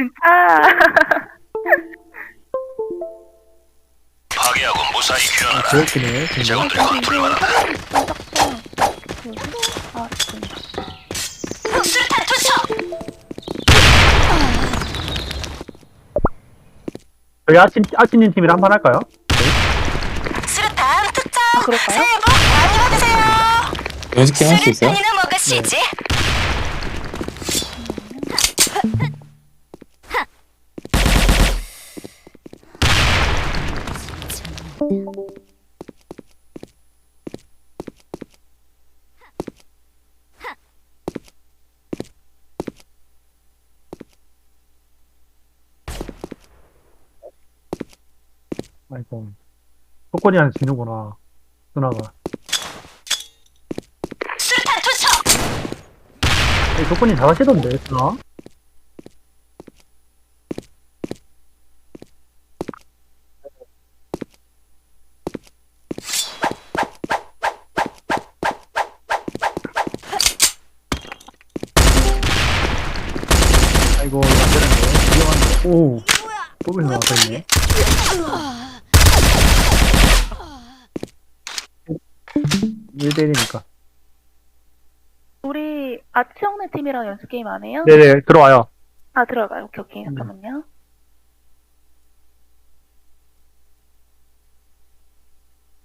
진짜. 파괴하고 무사히 귀환하라. 해. 자원들이 건풀만하다. 아, 수류탄 투척! 저희 아침, 아침님 팀이랑 한 판 할까요? 수류탄 투척! 아, 그럴까요? 새해 복 많이 받으세요! 연습 게임 할수 있어요? 수류탄이나 먹으시지? 아이고. 조건이한테 지는구나. 누나가. 수류탄 투척! 조건이 잘하시던데, 누나? 아이고, 이거 안 되는데. 위험한데. 오. 뽑을 나왔다, 있네. 1대1이니까. 우리 아치형네 팀이랑 연습 게임 안 해요? 네네, 들어와요. 아, 들어가요. 오케이, 오케이. 음. 잠깐만요.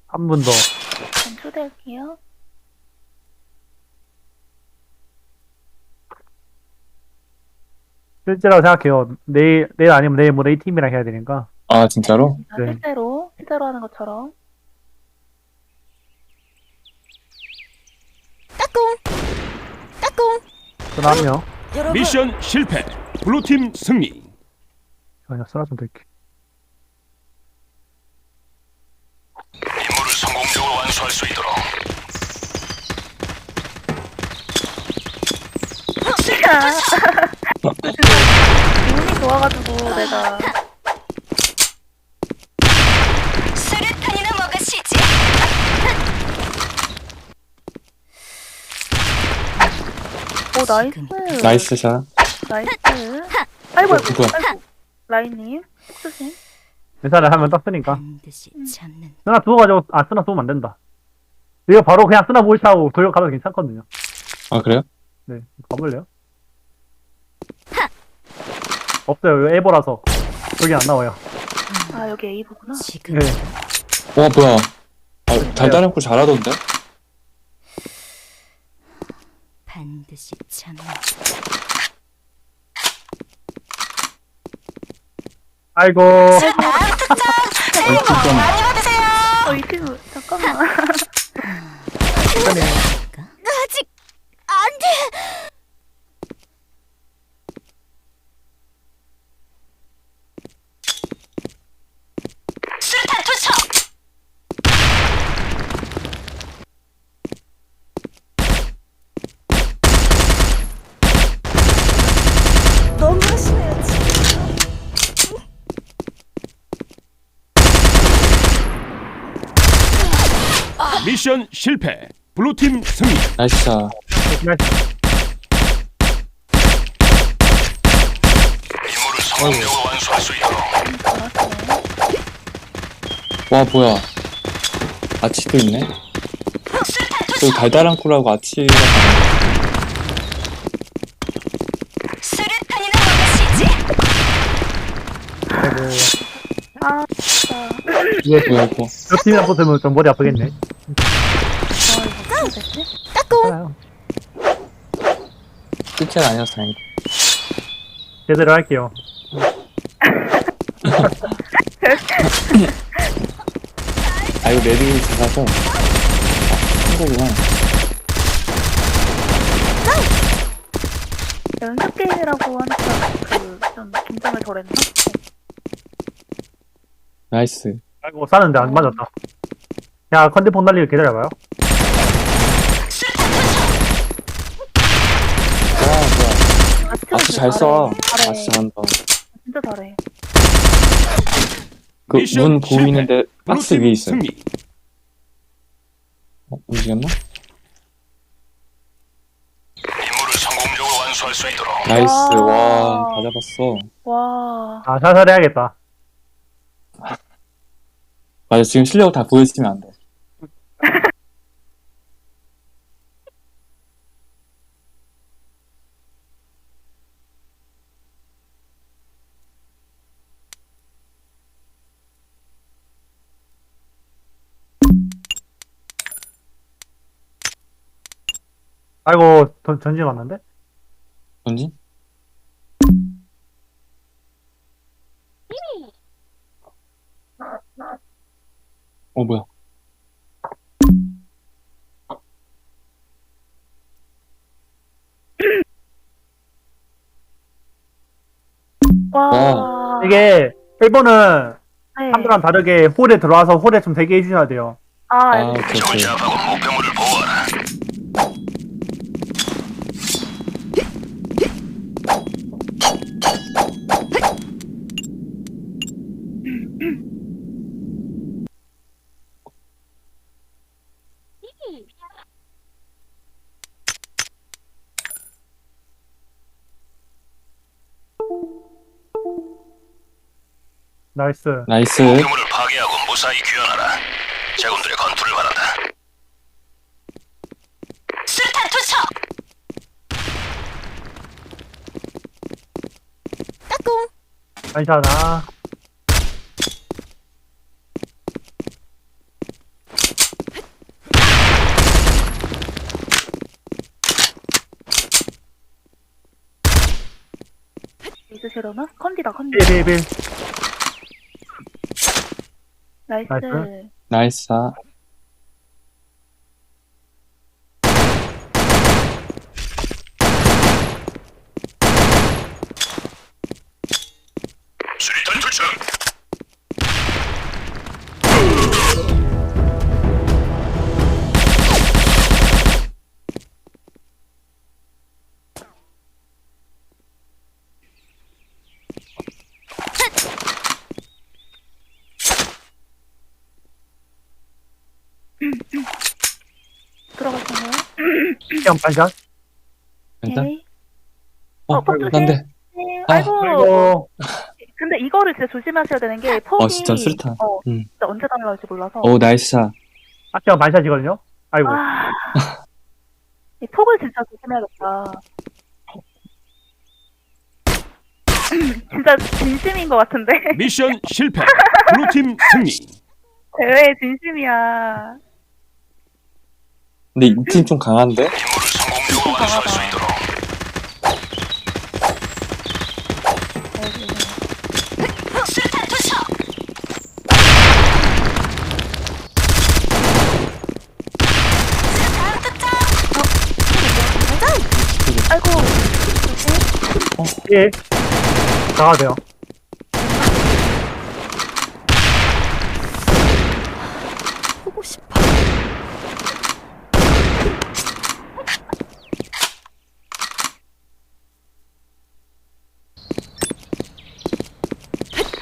한 분 더. 전 초대할게요. 실제라고 생각해요. 내일, 내일 아니면 내일 모레 이 팀이랑 해야 되니까. 아 진짜로? 아, 네. 실제로, 실제로 하는 것처럼. 따꿍! 따꿍! 전화 한 명. 여러분, 미션 실패. 블루팀 승리. 아니야, 쓰나 좀 될게. 임무를 성공적으로 완수할 수 있도록. 운이 내가. 수류탄이나 먹으시지? 오, 나이스. 나이스 샷. 나이스. 아이고, 어, 아이고, 누구야? 아이고. 라인님, 조심. 괜찮아, 하면 땄으니까. 반드시 잡는 쓰나 두어 가지고, 아, 쓰나 쏘면 안 된다. 이거 바로 그냥 쓰나 몰차하고 돌려가도 괜찮거든요. 아 그래요? 네, 가볼래요? 없어요, 이거 에버라서. 여기 안 나와요. 아, 여기 A부구나. 지금 네. 와 뭐야? 아 달달한 꿀 잘하던데? 반드시 잡는 아이고. 복 잠깐만. 많이 받으세요! 어, 이 친구, 잠깐만. 아직 안 돼! 수류탄 투척! 너무 하시네요, 지금. 미션 실패. 블루팀 승리. 나이스 샷. 임무를 성공적으로 완수할 수 있도록. 잘하시네. 와 뭐야? 아치도 있네. 수류탄 그! 달달한 꿀하고 아치가 수류탄이나. 아. 이게 뭐야 이거? 저 팀이랑 붙으면 좀 머리 아프겠네. 아? 괜찮아요. 끝이 아니어서 다행이다. 제대로 할게요. 아 이거 맵이 작아서 아, 큰 거구나. 연습 게임이라고 하니까 그, 좀 긴장을 덜했나? 나이스. 아이고, 싸는데 안 맞았다. 야, 컨디폰 날리를 기다려봐요. 와 뭐야? 아치 잘 써. 잘해. 아치 잘한다. 진짜 잘해. 그 미션 문 보이는데 박스 블루팀 위에 있어요. 승리. 어, 움직였나? 임무를 성공적으로 완수 완수할 수 있도록 나이스. 와. 와, 다 잡았어. 와. 아, 살살 해야겠다. 맞아, 지금 실력 다 보여주면 안 돼. 아이고, 전, 전진 왔는데? 전진? 어, 뭐야. 와. 이게, 1번은 네. 3도랑 다르게 홀에 들어와서 홀에 좀 대기 해 주셔야 돼요. 아, 아, 알겠습니다. 오케이, 오케이. 나이스. 나이스. 목표물을 파괴하고 무사히 귀환하라 제군들의 건투를 바란다 수류탄 투척. 까꿍. 괜찮아. 있으시려나? 컨디다, 컨디. 1, 1, 1. 나이스. 나 시험 반샷. 일단. 오케이. 어, 어, 폭난 돼. 네, 아, 아이고. 아이고. 근데 이거를 진짜 조심하셔야 되는 게 폭이 어, 진짜 수류탄. 어, 음. 진짜 언제 날라올지 몰라서. 오, 나이스 샷. 시험 반샷이거든요? 아이고. 아. 이 폭을 진짜 조심해야겠다. 진짜 진심인 것 같은데 미션 실패. 블루팀 승리. 대회의 진심이야. 근데 이 팀 좀 강한데? 임무를 성공적으로 완수할 수 있도록 수류탄 투척. 수류탄 투척. 아이고 1. 나가도 돼요. 보고 싶어.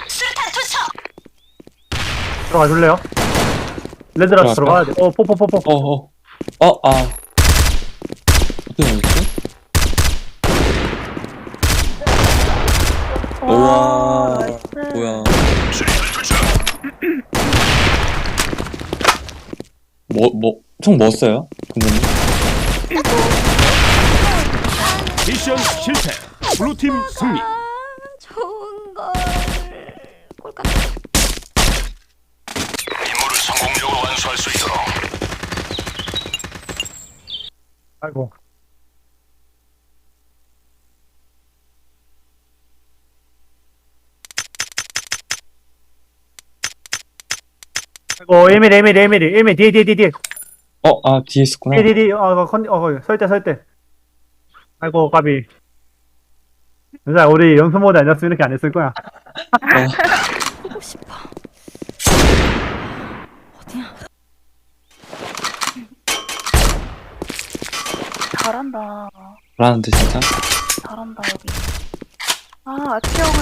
수류탄 투척. 들어가 줄래요? 레드라스 돼. 어, 포포포포. 어, 어. 어, 아. 어떻게? 와 우와. 나이스. 뭐야. 투척 뭐, 뭐, 총뭐 써요? 근데 미션 실패. 블루팀 승리. 아, 좋은 걸. 꼴까? 아이고. 아이고, 1mm, 1mm, 1mm, 1mm, 뒤에, 뒤에, 뒤에, 뒤에. 어, 아, 뒤에 있었구나. 뒤에, 뒤에. 어, 컨, 어. 설 때, 설 때. 아이고, 까비. 진짜 우리 연습 모드 아니었으면 이렇게 안 했을 거야. 어, 잘하는데 진짜? 잘한다 여기. 아 아치형은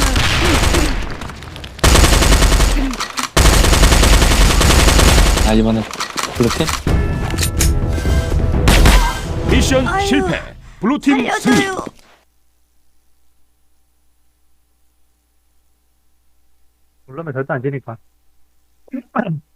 아 이번에 블루팀? 미션 아유, 실패. 블루팀 승리. 물러면 절대 안 되니까.